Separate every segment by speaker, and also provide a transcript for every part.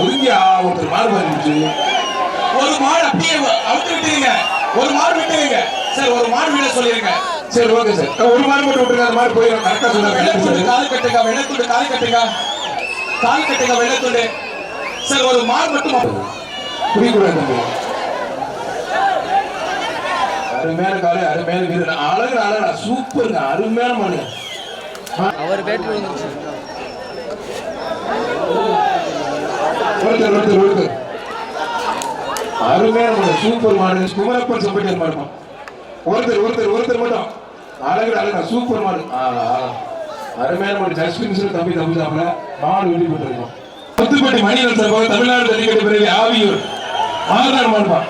Speaker 1: ஒதுங்கி ஒருத்தர் மாடு வந்துச்சு ஒரு மாடு அப்படியே அவுத்து விட்டுருங்க. ஒரு மாடு விட்டுருங்க. சார் ஒரு மாடு விட சொல்லிருங்க. சரி ஓகே சார். ஒரு மாடு மட்டும் விட்டுருங்க. அந்த மாடு போயிடும். கரெக்டா சொல்லுங்க கால் கட்டுங்க வெள்ளத்துண்டு கால் கட்டுங்க. கால் கட்டுங்க வெள்ளத்துண்டு சார் ஒரு மாடு மட்டும் புரியக்கூடாது அருமையான காலை அருமையான வீரன் அழகு அழகா சூப்பருங்க. அருமையான மாடுங்க
Speaker 2: அவர் பேட்டரி வந்துருச்சு.
Speaker 1: ஒருத்தர் ஒருத்தர் ஒருத்தர் அருமையான மாடு சூப்பர் மாடு குமரப்பன் செம்பட்டியர் மாடுமா ஒருத்தர் ஒருத்தர் ஒருத்தர் மட்டும். அழகு அழகா சூப்பர் மாடு. அருமையான மாடு. ஜஸ்டின் தம்பி தம்பி தாமல மாடு வெட்டி போட்டுருக்கோம். முத்துப்பட்டி மணியன் சார்பாக தமிழ்நாடு ஜல்லிக்கட்டு பிறகு ஆவியூர். மாறுதான் மாடுமா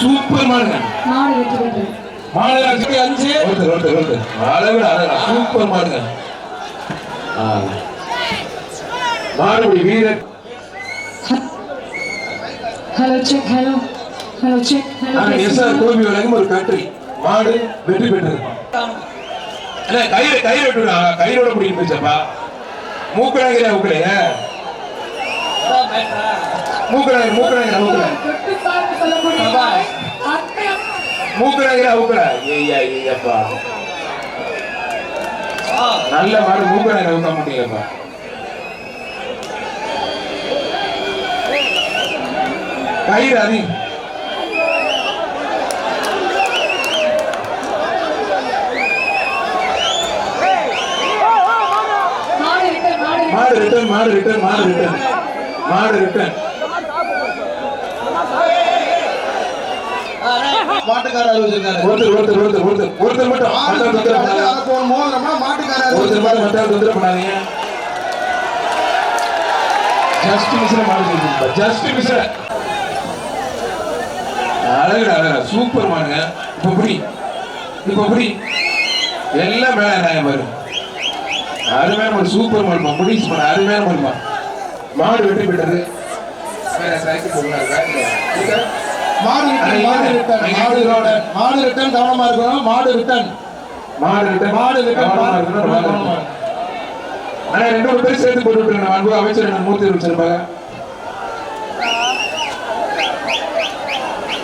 Speaker 1: சூப்பர் மாடுங்க.
Speaker 3: மாடு
Speaker 1: மாநகராட்சிக்கு அஞ்சு. ஒருத்தர் ஒருத்தர் ஒருத்தர். அழகு அழகா சூப்பர் மாடுங்க. ஆ. மாடுபடி வீரர்
Speaker 3: hello check hello hello check hello
Speaker 1: S R Gopi வழங்கும் ஒரு கட்டுரை மாடு வெற்றி பெற்றது அண்ணா, கயிறு கயிறு வெட்டுடா. கயிறோட முடியும் போச்சப்பா மூக்கடாங்கிற மூக்கலைய மூக்கடாங்க மூக்கடாங்கிற மூக்கல மூக்கடாங்கிற மூக்கல ஐயா ஐயப்பா. நல்ல மாடு மூக்கடாங்கிற ஊக்க மாட்டீங்கப்பா கயிறு அதிகம்
Speaker 3: மாடு ரிட்டர்ன் மாடு
Speaker 1: மாடு ரிட்டர்ன் மாடு ரிட்டர்ன் மாடு ரிட்டர்ன். மாடு ரிட்டர்ன்.
Speaker 4: மாட்டுக்காரர்
Speaker 1: ஒருத்தர் ஒருத்தர் ஒருத்தர் ஒருத்தர். ஒருத்தர் மட்டும்.
Speaker 4: மாட்டுக்காரர்
Speaker 1: ஒருத்தர் மட்டும் மத்தாள் தொந்தரவு பண்ணாதீங்க. ஜஸ்ட் மிஸ்ர மாடு சொல்லிருப்பா ஜஸ்ட் மிஸ்ர அழகு அழகா சூப்பர் மாடுங்க இப்ப புடி இப்ப புடி எல்லாம் மேல நாயம் பாரு. அருமையான மாடு சூப்பர் மாடுமா முடிச்சு மாடு அருமையான மாடுமா மாடு வெற்றி பெற்றது.
Speaker 4: மாடு மாடு ரிட்டன் கவனமா இருக்கணும். மாடு ரிட்டன்
Speaker 1: மாடு ரிட்டன்
Speaker 4: மாடு.
Speaker 1: அண்ணா ரெண்டு பேர் சேர்த்து போட்டு விட்டுருங்க. அன்பு அமைச்சர் மூர்த்தி வச்சிருப்பாங்க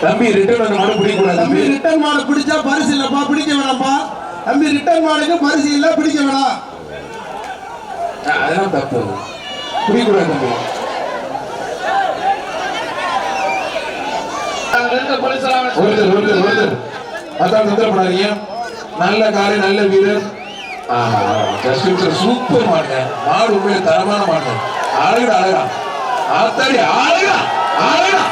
Speaker 1: தம்பி ரிட்டர்ன் அந்த மாடு பிடிக்க கூடாது
Speaker 4: தம்பி. ரிட்டன் மாடு பிடிச்சா பரிசு இல்லப்பா பிடிக்க வேணாம்ப்பா. தம்பி ரிட்டன் மாடுக்கு பரிசு இல்ல பிடிக்க வேணாம்.
Speaker 1: அதெல்லாம் தப்பு. பிடிக்க கூடாது தம்பி. ஒருத்தர் ஒருத்தர் ஒருத்தர். அதான் தொந்தரப்படாதீங்க நல்ல காலை நல்ல வீரர் சூப்பர் மாடுங்க. மாடு உண்மையில தரமான மாடு அழகா அழகா ஆத்தாடி அழகா அழகா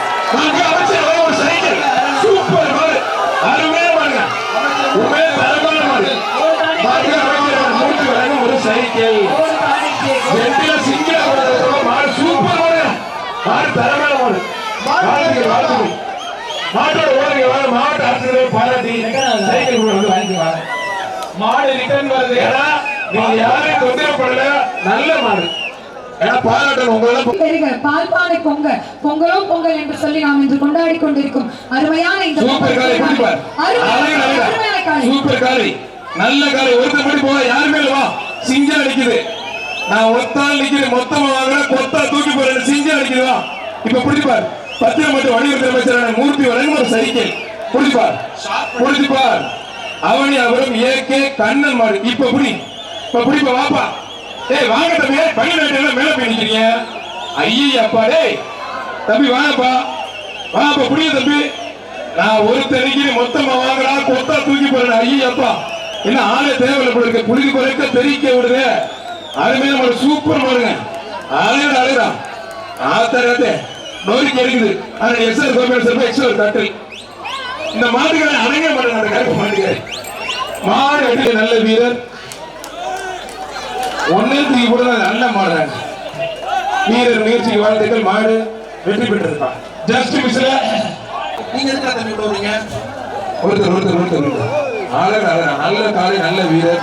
Speaker 1: மாடு மாவட்ட ஆசிரியர் பாராட்டி சைக்கிள் மாடு ரிட்டர்ன் வருது. ஏன்னா நீங்க யாரையும் தொந்தரவு பண்ணல. நல்ல மாடு.
Speaker 3: பால்பானை பொங்க பொங்கலோ பொங்கல் என்று சொல்லி நாம் இன்று கொண்டாடி கொண்டிருக்கும் அருமையான இந்த
Speaker 1: சூப்பர் காலை நல்ல காலை ஒருத்தர் படி போக யாருமே வா? சிங்கம் அடிக்குது. நான் ஒத்தால் நிக்கிறேன். மொத்தமா வாங்குறேன். கொத்தா தூக்கி போறேன் சிங்கம் அடிக்குது. வா. இப்ப பிடிப்பார் பத்திரம் மற்றும் வணிகத்துறை அமைச்சரான மூர்த்தி வழங்கும் ஒரு சைக்கிள் பிடிப்பார் பிடிப்பார் அவனி அவரும் ஏகே கண்ணன் மாடு இப்ப புடி இப்ப பிடிப்ப வாப்பா. ஏய் வாங்க தம்பி பள்ளி நாட்டில மேல போய் நிக்கிறீங்க. அப்பா டேய். தம்பி வாங்கப்பா. வாப்பா புடிய தம்பி. நான் ஒரு தனிக்கு மொத்தமா வாங்குறா கொத்தா தூக்கி போறேன் அப்பா. என்ன ஆளே தேவையில்ல போல இருக்கு. புளிக்கு குறைக்க தெரிக்க விடுது. அருமையான ஒரு சூப்பர் மாடுங்க. அழகு அழகுடா. ஆத்தரத்தே நோய்க்கு இருக்குது ஆனா எஸ்ஆர் கோபியல் சார் எக்ஸல் தட்டு. இந்த மாடுகளை அடங்க மாட்டேன் அந்த கருப்பு மாடுகளை மாடு அடிக்க நல்ல வீரர். ஒன்னுக்கு கூட நல்ல மாடுறாங்க வீரர் முயற்சிக்கு வாழ்த்துக்கள். மாடு வெற்றி பெற்றிருக்கான் ஜஸ்ட் மிஸ்ல நீங்க எதுக்கு தம்பி போறீங்க ஒருத்தர் ஒருத்தர் ஒருத்தர் ஒருத்தர். அழகு அழகு நல்ல காலை நல்ல வீரர்.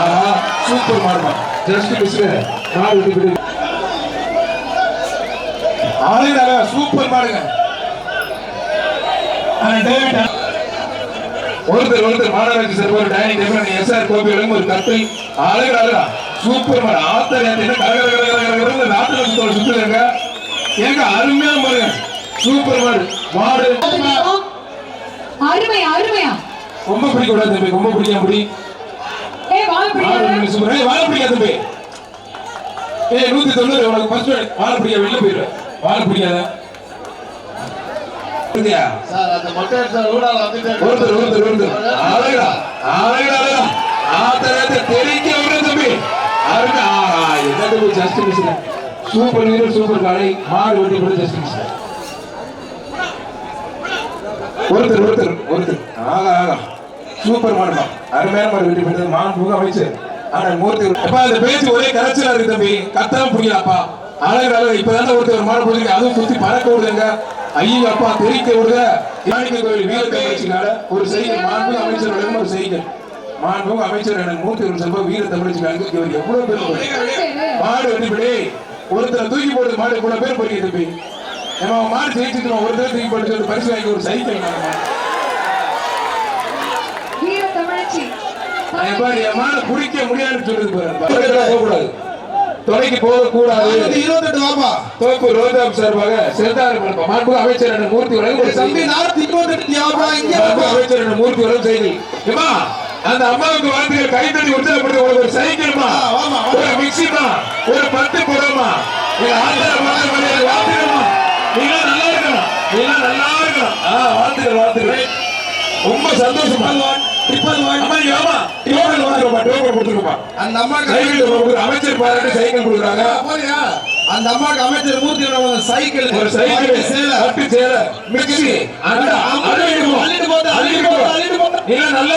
Speaker 1: ஆஹா சூப்பர் மாடுமா ஜஸ்ட் மிஸ்ல மாடு வெற்றி பெற்று. அழகு அழகா சூப்பர் மாடுங்க. டேவிட் ஒருத்தர் ஒருத்தர் மாநகராட்சி சார் ஒரு டைனிங் டேபிள் எஸ்ஆர் கோபி வழங்கும் ஒரு கத்தை அழகு அழகா சூப்பர் மாடு ஆத்தர் என்ன கரகர கரகர கரகர நாட்டுல சுத்தோட சுத்துறாங்க ஏங்க அருமையா பாருங்க. சூப்பர் மாடு. மாடு
Speaker 3: அருமை அருமையா.
Speaker 1: ரொம்ப பிடிக்க கூடாது தம்பி ரொம்ப பிடிக்காம பிடி
Speaker 3: ஏ வாழ
Speaker 1: மாடு
Speaker 3: பிடிக்காத
Speaker 1: ஏய் வாழ பிடிக்காத தம்பி. ஏய் உனக்கு ஃபர்ஸ்ட் வாழ பிடிக்காத வெளில போயிடுவேன் வாழ பிடிக்காத?
Speaker 5: சார் அந்த மொட்டை சார் ஊடால வந்துட்டு
Speaker 1: ஒருத்தர் ஒருத்தர் ஒருத்தர். அழகா அழகா அழகா ஆத்தரத்தை தெரிக்க தம்பி. என்னது ஜஸ்ட் மிஸ் சூப்பர் வீரர் சூப்பர் காலை மாடு வெட்டி கூட ஜஸ்ட் மிஸ் ஒருத்தர் ஒருத்தர் ஒருத்தர். ஆகா ஆகா. சூப்பர் மாடுமா அருமையான மாடு வெட்டி போட்டது. மான் புக அமைச்சர் ஆனா மூர்த்தி அப்பா அந்த பேச்சு ஒரே கரைச்சலா இருக்கு தம்பி. கத்தாம புரியலப்பா. அழகு அழகு. இப்பதான் ஒருத்தர் மாடு போடுங்க அதுவும் சுத்தி பறக்க விடுங்க ஐயோ அப்பா தெரிக்க விடுங்க. கோயில் வீரத்தை வச்சுக்கால ஒரு செய்கை. மாண்பு அமைச்சரோட ஒரு செய்கை. மாண்பு அமைச்சர் எனக்கு மூர்த்தி ஒரு செல்வம் வீரத்தை படிச்சுக்காங்க இவர் எவ்வளவு பேர் மாடு வெட்டிப்படி ஒருத்தரை தூக்கி போடுறது மாடு இவ்வளவு பேர் போறீங்க தம்பி நம்ம மாடு ஜெயிச்சுட்டு ஒருத்தர் தூக்கி போட்டு சொல்லி பரிசு வாங்கி ஒரு சைக்கிள்
Speaker 3: வீர தமிழச்சி.
Speaker 1: பிடிக்க முடியாதுன்னு சொல்லுது போகக்கூடாது. தொலைக்கு போகக்கூடாது தோப்பு ரோஜா சார்பாக அமைச்சர் மூர்த்தி
Speaker 4: தம்பி
Speaker 1: செய்தி.
Speaker 4: இங்க
Speaker 1: அமைச்சர் மூர்த்தி அந்த அம்மாவுக்கு வாழ்த்துக்கள். கைத்தட்டி உற்சாகப்படுத்த உங்களுக்கு ஒரு சைக்கிள்மா. ஒரு மிக்சிமா? ஒரு பத்து புடமா? எங்க ஆத்திர வாழ்த்துக்கள் வாழ்த்துக்கள்மா நீங்க நல்லா இருக்கணும். நீங்க நல்லா இருக்கணும். வாழ்த்துக்கள் வாழ்த்துக்கள் ரொம்ப சந்தோஷமா?
Speaker 4: அந்த அம்மாக்கு
Speaker 1: அமைச்சர் பாராட்டு சைக்கிள் கொடுக்குறாங்க.
Speaker 4: அந்த அம்மாக்கு அமைச்சர் மூர்த்தி சைக்கிள்
Speaker 1: ஒரு சைக்கிள்
Speaker 4: பட்டு சேலை.
Speaker 1: பட்டு சேலை. அள்ளிட்டு
Speaker 4: அள்ளிட்டு போட்டு,
Speaker 1: அள்ளிட்டு
Speaker 4: அள்ளிட்டு போட்டு.
Speaker 1: இல்ல நல்லா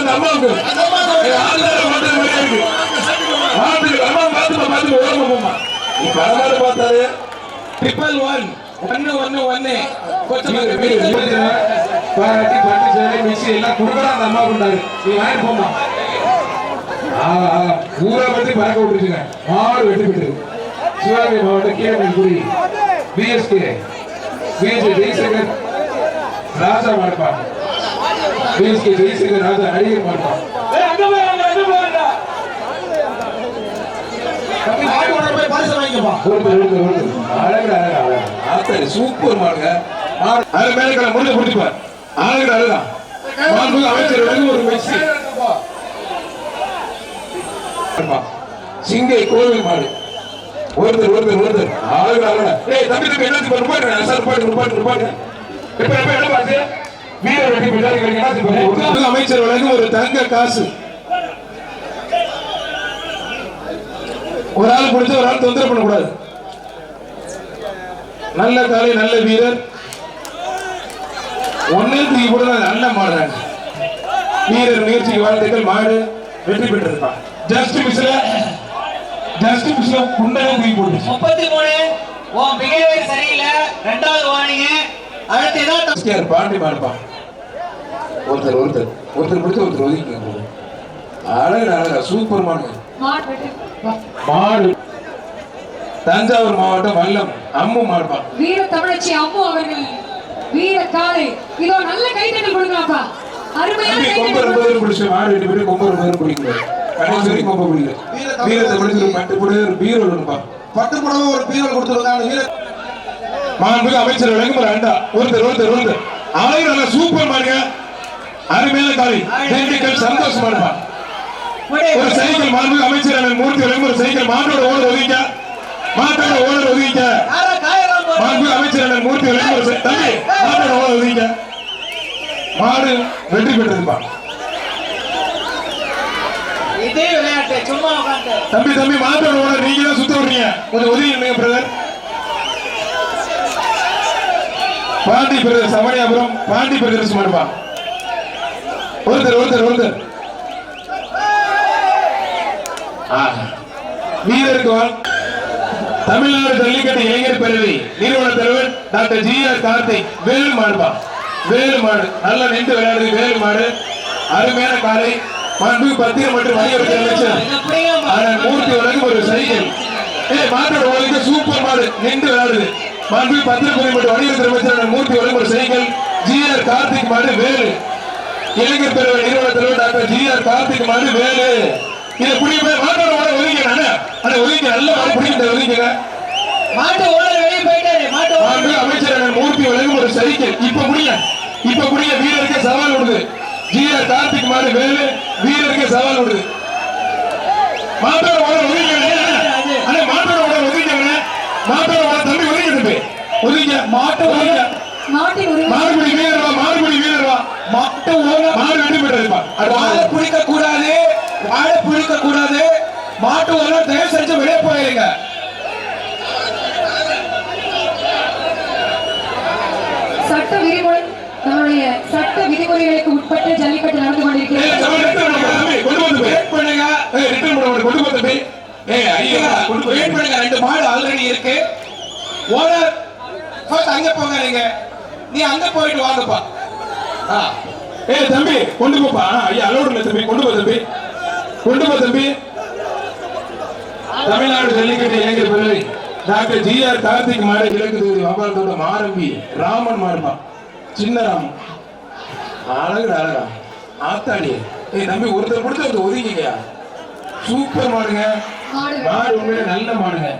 Speaker 1: அந்த அம்மாவுக்கு.
Speaker 4: அந்த
Speaker 1: இருக்கு. வாழ்த்துக்கள் அம்மா பார்த்துமா பார்த்துமா ஓரமா போமா நீ பரவாயில்ல பார்த்தாரு
Speaker 4: ட்ரிபிள் ஒன் ஒன்னு ஒன்னு ஒன்னு கொஞ்சம்
Speaker 1: பாராட்டி பட்டு சேலை மிக்ஸி எல்லாம் கொடுக்குறா அந்த அம்மா கொண்டாரு. நீ வாங்கி போமா. ஊரை பத்தி பறக்க விட்டுருச்சுங்க. மாடு வெட்டி விட்டு சிவகங்கை மாவட்டம் Keezhamaikudi P S K P S K Jaishankar Raja மாடுப்பா. பிஎஸ்கே ஜெய்சங்கர் ராஜா நடிகர் மாடுப்பா. சூப்பர் மாடுங்க. மேல முடிஞ்ச பிடிப்பார் அழகு அமைச்சர் ஒரு மெஸ்ஸி சிங்கை கோவில் மாடு. ஒருத்தர் ஒருத்தர் ஒருத்தர். அழகு அழகா ஏய் தம்பி தம்பி என்ன பண்ணு சார் பாட்டு பாட்டு இப்ப என்ன பாத்து வீர வெட்டி பின்னாடி அமைச்சர் வழங்கும் ஒரு தங்க காசு. ஒரு ஆள் பிடிச்ச ஒரு ஆள் தொந்தரவு பண்ணக்கூடாது. நல்ல காலை நல்ல வீரர். ஒன்னே தூக்கி போட்டு நல்ல மாடுறாங்க வீரர் முயற்சிக்கு வாழ்த்துக்கள். மாடு வெற்றி பெற்றிருப்பான் ஜஸ்ட் மிஸ்ல ஜஸ்ட் மிஸ்ல குண்டனை தூக்கி போட்டு
Speaker 2: முப்பத்தி மூணு. உன் பிஹேவியர் சரியில்லை. ரெண்டாவது வார்னிங்க அடுத்து ஏதாவது
Speaker 1: பாண்டி மாடுப்பான் ஒருத்தர் ஒருத்தர் ஒருத்தர் பிடிச்ச ஒருத்தர் ஒதுக்கி அழகு அழகா சூப்பர் மாடு.
Speaker 3: மாடு
Speaker 1: தஞ்சாவூர் மாவட்டம் வல்லம் அம்மு மாடுப்பான்
Speaker 3: வீர தமிழச்சி அம்மு அவர்கள் வீர காலை இதோ நல்ல கைத்தட்டல் கொடுங்கப்பா. அருமையான
Speaker 1: கொம்பு ரொம்ப. பேர் பிடிச்சு மாடு வெட்டி போய் கொம்பு ரொம்ப பேர் பிடிக்கல கடைசி வரைக்கும் கொம்பு பிடிக்கல வீரத்தை பிடிச்சு ஒரு பட்டு போடு ஒரு பீரோ ஒண்ணுப்பா
Speaker 4: பட்டு புடவை ஒரு பீரல் கொடுத்துருக்காங்க வீர
Speaker 1: மாண்புமிகு அமைச்சர் வழங்கும் ஒரு அண்டா ஒருத்தர் ஒருத்தர் ஒருத்தர். அழகு நல்லா சூப்பர் மாடுங்க அருமையான காலை திண்டுக்கல் சந்தோஷ் மாடுப்பா ஒரு சைக்கிள் மாண்புமிகு அமைச்சர் மூர்த்தி வழங்கும் ஒரு சைக்கிள் மாட்டோட ஓனர் ஒதுக்கிக்க மாட்டோட ஓனர் ஒதுக்கிக்க மாண்புமிகு அமைச்சர் மூர்த்தி சை- தம்பி மாட்டோட ஓனர் ஒதுக்கிக்க மாடு வெற்றி பெற்றதுப்பா
Speaker 2: இதே விளையாட்டு சும்மா உட்காந்து
Speaker 1: தம்பி தம்பி மாட்டோட ஓனர் நீங்க தான் சுத்த விடுறீங்க. கொஞ்சம் உதவி பண்ணுங்க brother. Pandi brother Samaniyapuram Pandi brothers மாடுப்பா ஒருத்தர் ஒருத்தர் ஒருத்தர். வாழ் தமிழ்நாடு ஜல்லிக்கட்டு இளைஞர் பேரவை நிறுவன தலைவர் doctor G R Karthik Velu மாடுப்பா வேலு மாடு. நல்லா நின்று விளையாடுது வேலு மாடு. அருமையான காலை. மாண்பு பத்திரம் மற்றும் வணிகத்துறை அமைச்சர் மூர்த்தி வழங்கும் ஒரு சைக்கிள். ஏய் மாட்டோட வழக்கு சூப்பர் மாடு. நின்று விளையாடுது. மாண்பு பத்திரக்குறை மற்றும் வணிகத்துறை அமைச்சர் மூர்த்தி வழங்கும் ஒரு சைக்கிள். ஜி ஆர் கார்த்திக் மாடு வேலு. இளைஞர் பேரவை நிறுவன தலைவர் டாக்டர் ஜி ஆர் கார்த்திக் மாடு வேலு. இதை புரிய போய் மாட்டோட மாட ஒதுங்க அண்ணா? அண்ணா ஒதுங்க நல்ல மாடு பிடிக்கிட்ட ஒதுங்க
Speaker 2: மாட்டு ஓட வெளியே
Speaker 1: அமைச்சர் மூர்த்தி வழங்கும் ஒரு இப்ப முடிய இப்ப முடிய வீரருக்கு சவால் விடுது. ஜிஆர் கார்த்திக் மாடு வேலு வீரருக்கு சவால் விடுது. மாட்டோட மாட ஒதுங்க மாட்டோட மாட ஒதுங்க மாட்டோட மாட தம்பி ஒதுங்க ஒதுங்க மாட்டை ஒதுங்க மாறுபடி வீரர்வா மாறுபடி வீரர்வா
Speaker 4: மாட்டு
Speaker 1: மாடு
Speaker 4: வாழை பிடிக்க கூடாது வாழை பிடிக்க கூடாது மாட்டு ஓனர் தயவு செஞ்சு வெளியே போயிருங்க
Speaker 3: சட்ட விதிமுறை நம்மளுடைய சட்ட விதிமுறைகளுக்கு உட்பட்டு ஜல்லிக்கட்டு நடந்து கொண்டிருக்கிறது.
Speaker 4: ரெண்டு மாடு ஆல்ரெடி இருக்கு. ஓனர் அங்க போங்க நீங்க. நீ அங்க போயிட்டு வாங்கப்பா. ஆ.
Speaker 1: ஏய், தம்பி, கொண்டு போப்பா. ஐயா, allowed இல்ல தம்பி, கொண்டு போ தம்பி. கொண்டு போ தம்பி. தமிழ்நாடு ஜல்லிக்கட்டு இளைஞர் பிள்ளை டாக்டர் ஜி ஆர் கார்த்திக் மாடு கிழக்கு தொகுதி வபாலத்தோட மாரம்பி ராமன் மாடுப்பா சின்ன ராமன். அழகு அழகா ஆத்தாடி. ஏய் தம்பி ஒருத்தர் கொடுத்து ஒருத்தர் ஒதுங்கிக்கயா? சூப்பர் மாடுங்க.
Speaker 3: மாடு
Speaker 1: உண்மையிலே நல்ல மாடுங்க.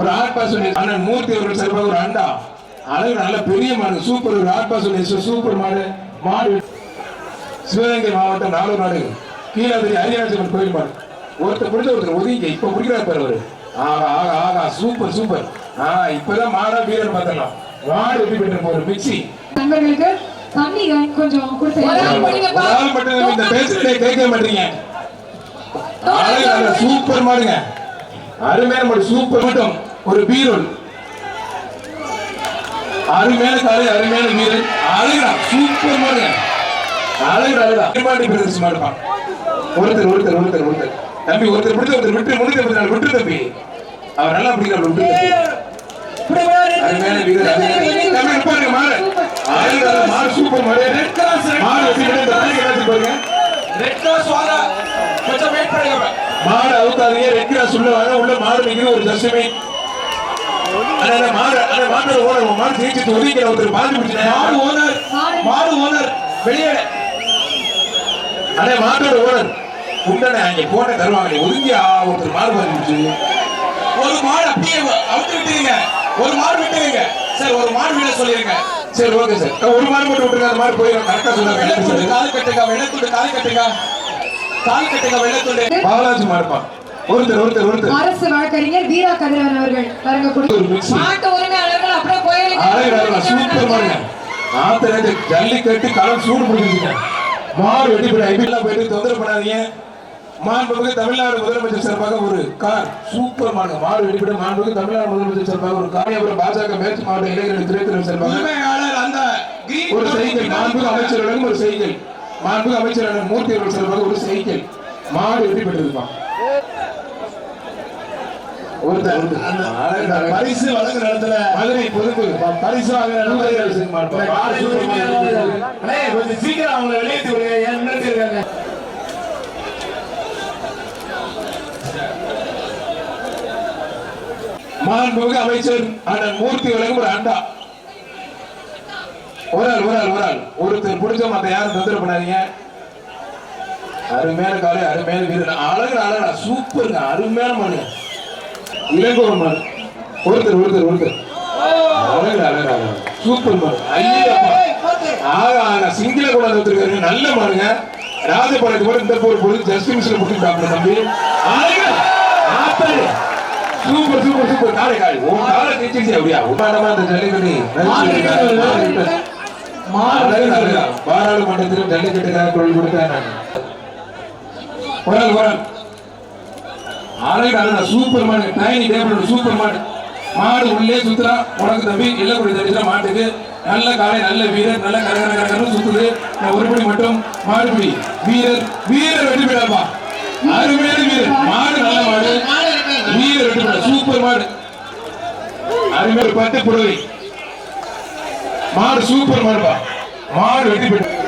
Speaker 1: ஒரு ஆட் பாஸ் அண்ணன் மூர்த்தி அவர்கள் சார்பாக ஒரு அண்டா. அழகு நல்ல பெரிய மாடு. சூப்பர் ஒரு ஆட் பாஸ் சூப்பர் மாடு. மாடு. சிவகங்கை மாவட்டம் நாலூர் நாடு கீழாதிரி ஹரியாச்சமன் கோயில் மாடு. ஒருத்தர் பிடிச்ச ஒருத்தர் ஒதுங்க இப்ப பிடிக்கிறார் பாரு அவரு. ஆகா ஆகா ஆகா சூப்பர் சூப்பர். ஆ இப்பதான் மாடா வீரர் பார்த்தலாம் மாடு வெட்டி பெற்று ஒரு மிக்சி
Speaker 3: நண்பர்களுக்கு தண்ணி கொஞ்சம் கொடுத்து.
Speaker 1: மட்டும் இந்த பேசுறதே கேட்க மாட்டீங்க. சூப்பர் மாடுங்க. அருமையான மாடு சூப்பர் மட்டும். ஒரு பீரோல். அருமையான காலை அருமையான வீரன். அழகுடா சூப்பர் மாடுங்க. அழகுடா அழகுடா அருமாடி பிரதர்ஸ் மாடுப்பான் ஒருத்தர் ஒருத்தர் ஒருத்தர் ஒருத்தர். தம்பி ஒருத்தர் பிடிச்ச ஒருத்தர் விட்டு முன்னூத்தி நாலு விட்டு தம்பி. அவர் நல்லா பிடிக்கிறார் விட்டு வீரர் அருமையான- தம்பி மாடு மாடு சூப்பர் மாடு மாடு வச்சு இந்த தாய் கிடாச்சு பாருங்க
Speaker 4: ரெட் கிராஸ் வாங்க கொஞ்சம் வெயிட் பண்ணுங்க
Speaker 1: மாடு அவுக்காதீங்க ரெட் கிராஸ் உள்ள வாங்க உள்ள மாடு நிக்குது ஒரு ஜஸ்டிமே அண்ணா மாடு அண்ணா மாட்டோட ஓனர் மாடு ஜெயிச்சு ஒதுக்கிற ஒருத்தர் பாஞ்சு
Speaker 4: மாடு
Speaker 1: பிடிச்சிட்டேன்
Speaker 4: ஓனர். மாடு ஓனர். வெளியே.
Speaker 1: அண்ணா மாட்டோட ஓனர். உண்டனே அங்க போட்ட தருவாங்க ஒதுங்கி ஆ, ஒருத்தர் மாடு பாஞ்சு பிடிச்சு
Speaker 4: ஒரு மாடு அப்படியே அவுத்து விட்டுருங்க. ஒரு மாடு விட்டுருங்க. சார் ஒரு மாடு விட சொல்லிருங்க.
Speaker 1: சரி ஓகே சார். ஒரு மாடு மட்டும் விட்டுருங்க. அந்த மாடு போயிடும் கரெக்டா சொல்லுங்க
Speaker 4: கால் கட்டுங்க வெள்ளத்துண்டு கால் கட்டுங்க. கால் கட்டுங்க வெள்ளத்துண்டு.
Speaker 1: பாலாஜி மாடுப்பான் ஒருத்தர் ஒருத்தர் ஒருத்தர்.
Speaker 3: அரசு வழக்கறிஞர் வீரா கதிரவன் அவர்கள்.
Speaker 1: மிக்சி
Speaker 2: மாட்டு உரிமையாளர்கள் அப்படியே கோயிலுக்கு
Speaker 1: சூப்பர் மாடுங்க. ஆத்திரத்து ஜல்லிக்கட்டு களம் சூடு பிடிச்சிருச்சுங்க மாடு வெட்டி போய் ஐபிஎல்லாம் போயிட்டு தொந்தரவு பண்ணாதீங்க. மாண்புமிகு தமிழ்நாடு முதலமைச்சர் சார்பாக ஒரு கார் சூப்பர் மாடுங்க மாடு வெட்டிவிட மாண்புமிகு தமிழ்நாடு முதலமைச்சர் சார்பாக ஒரு கார் அப்புறம் பாஜக மேற்கு மாவட்ட இளைஞர்கள் திரைத்துறை சார்பாக
Speaker 4: அந்த
Speaker 1: ஒரு சைக்கிள் மாண்புமிகு அமைச்சரிடம் ஒரு சைக்கிள் மாண்புமிகு அமைச்சர் மூர்த்தி அவர்கள் சார்பாக ஒரு சைக்கிள் மாடு வெட்டி பெற்றிருப்பான்.
Speaker 4: பரிசு வழங்குற இடத்துல
Speaker 1: மதுரை பொதுக்கு பரிசு. மாடு மாடு.
Speaker 4: அண்ணே, கொஞ்சம் சீக்கிரம் அவங்களை வெளியேற்றி விடுங்க ஏன் இருக்காங்க
Speaker 1: மாண்புமிகு அமைச்சர் அண்ணன் மூர்த்தி வழங்கும் ஒரு அண்டா. ஒரு ஆள் ஒரு ஆள் ஒரு ஆள். ஒருத்தர் பிடிச்ச மத்த யாரும் தொந்தரவு பண்ணாதீங்க. அருமையான காலை அருமையான வீரன். அழகு அழகா சூப்பருங்க அருமையான மனு. இளங்கோவன் மனு. ஒருத்தர் ஒருத்தர் ஒருத்தர். அழகு அழகா சூப்பர் மனு. ஐயா. ஆக ஆக சிங்கிள கூட வச்சிருக்காரு நல்ல மனுங்க. ராஜபாளையத்து கூட இந்த போர் பொழுது ஜஸ்ட் மிஸ்ல போட்டு தம்பி. அழகு சூப்பர் சூப்பர் சூப்பர். காலை காலை. உன் காலை நிச்சயம் அப்படியா? உமானமா அந்த ஜல்லிக்கட்டு பாராளுமன்றத்திலும் ஜல்லிக்கட்டுக்காக குரல் கொடுத்தேன் நான். குரல் குரல் அழகா சூப்பர் மாடு டைனி டேபிள் சூப்பர் மாடு. மாடு உள்ளே சுத்துறா. உனக்கு தம்பி இல்லக்கூடிய தடிச்சா மாட்டுக்கு. நல்ல காலை நல்ல வீரர் நல்ல கர கர கரன்னு சுத்துது. நான் ஒருபடி மட்டும் மாடுபிடி வீரர் வீரர் வெற்றி பெறப்பா. அருமையான வீரர். மாடு நல்ல மாடு. வீரர் வெற்றி சூப்பர் மாடு. அருமையான ஒரு பட்டு புடவை. மாடு சூப்பர் மாடுப்பா. மாடு வெட்டி பெற்று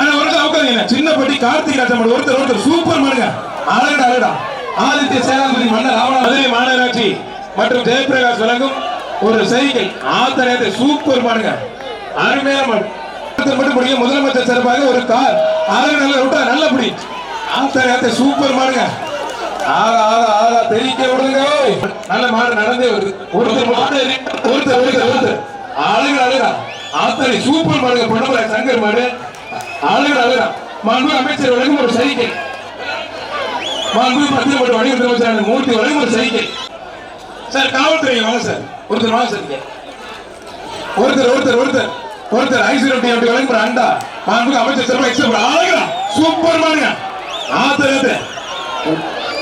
Speaker 1: ஆனா ஒருத்தர் உட்காருங்க சின்ன பட்டி கார்த்திக் ராஜா ஒருத்தர் ஒருத்தர் சூப்பர் மாடுங்க. அழகடா அழகடா. ஆதித்ய சேனாதிபதி மன்னர் ராவண. மதுரை மாநகராட்சி மற்றும் ஜெயபிரகாஷ் வழங்கும் ஒரு சைக்கிள் ஆத்தரத்தை சூப்பர் மாடுங்க. அருமையான மாடு. ஒருத்தர் மட்டும் பிடிக்கும் முதலமைச்சர் சார்பாக ஒரு கார். அழகு நல்ல விட்டா நல்ல பிடி. ஆத்தாடி சூப்பர் மாடுங்க. ஆகா ஆகா ஆகா தெரிக்க விடுங்க. நல்ல மாடு நடந்தே வருது. ஒருத்தர் மாடு ஒருத்தர் ஒருத்தர் ஒருத்தர். ஆளுங்க அழகா ஆத்தாடி சூப்பர் மாடுங்க பொன்னமலை சங்கர் மாடு. அழகு அழகா மாண்பு அமைச்சர் வழங்கும் ஒரு சைக்கிள். மாண்பு மத்திய மாட்டு வணிகத்துறை அமைச்சர் மூர்த்தி வழங்கும் ஒரு சைக்கிள். சார் காவல்துறை வாங்க சார். ஒருத்தர் வாங்க சார். ஒருத்தர் ஒருத்தர் ஒருத்தர். ஒருத்தர் ஐஸ்வர்யம் அப்படி வழங்கும் ஒரு அண்டா. மாண்பு அமைச்சர் சிறப்பாக எக்ஸ்ட்ரா சூப்பர் மாடுங்க. ஆத்தர் ஆத்தர்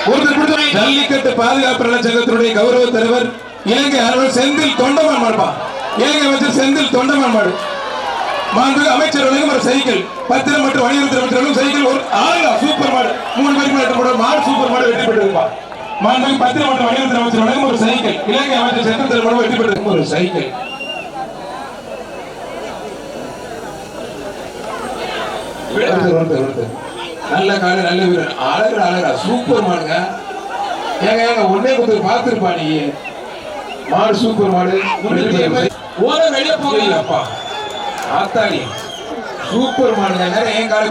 Speaker 1: ஜல்லிக்கட்டு பாதுகாப்பு சங்கத்தினுடைய கௌரவ தலைவர் இலங்கை அரவர் செந்தில் தொண்டமான் மாடுப்பா இலங்கை அமைச்சர் செந்தில் தொண்டமான் மாடு. மாண்பு அமைச்சர் ஒரு சைக்கிள். பத்திரம் மற்றும் வணிகத்தில் அமைச்சர்களும் சைக்கிள் ஒரு ஆளுநர் சூப்பர் மாடு. மூணு பேருக்கு மேல போட மாடு சூப்பர் மாடு வெற்றி பெற்றிருப்பா. மாண்பு பத்திரம் மற்றும் வணிகத்தில் அமைச்சர் ஒரு சைக்கிள். இலங்கை அமைச்சர் செந்தில் மாடு வெற்றி பெற்றிருக்கும் ஒரு சைக்கிள். ஒருத்தர் ஒருத்தர் ஒருத்தர் நல்ல காடு நல்ல வீரர். அழகு அழகா சூப்பர் மாடுங்க. ஏங்க ஏங்க ஒன்னே கொடுத்து பார்த்துருப்பா நீ? மாடு சூப்பர் மாடு.
Speaker 4: ஓர வெளியே போங்க
Speaker 1: அப்பா ஆத்தாடி. சூப்பர் மாடுங்க. என் காலம்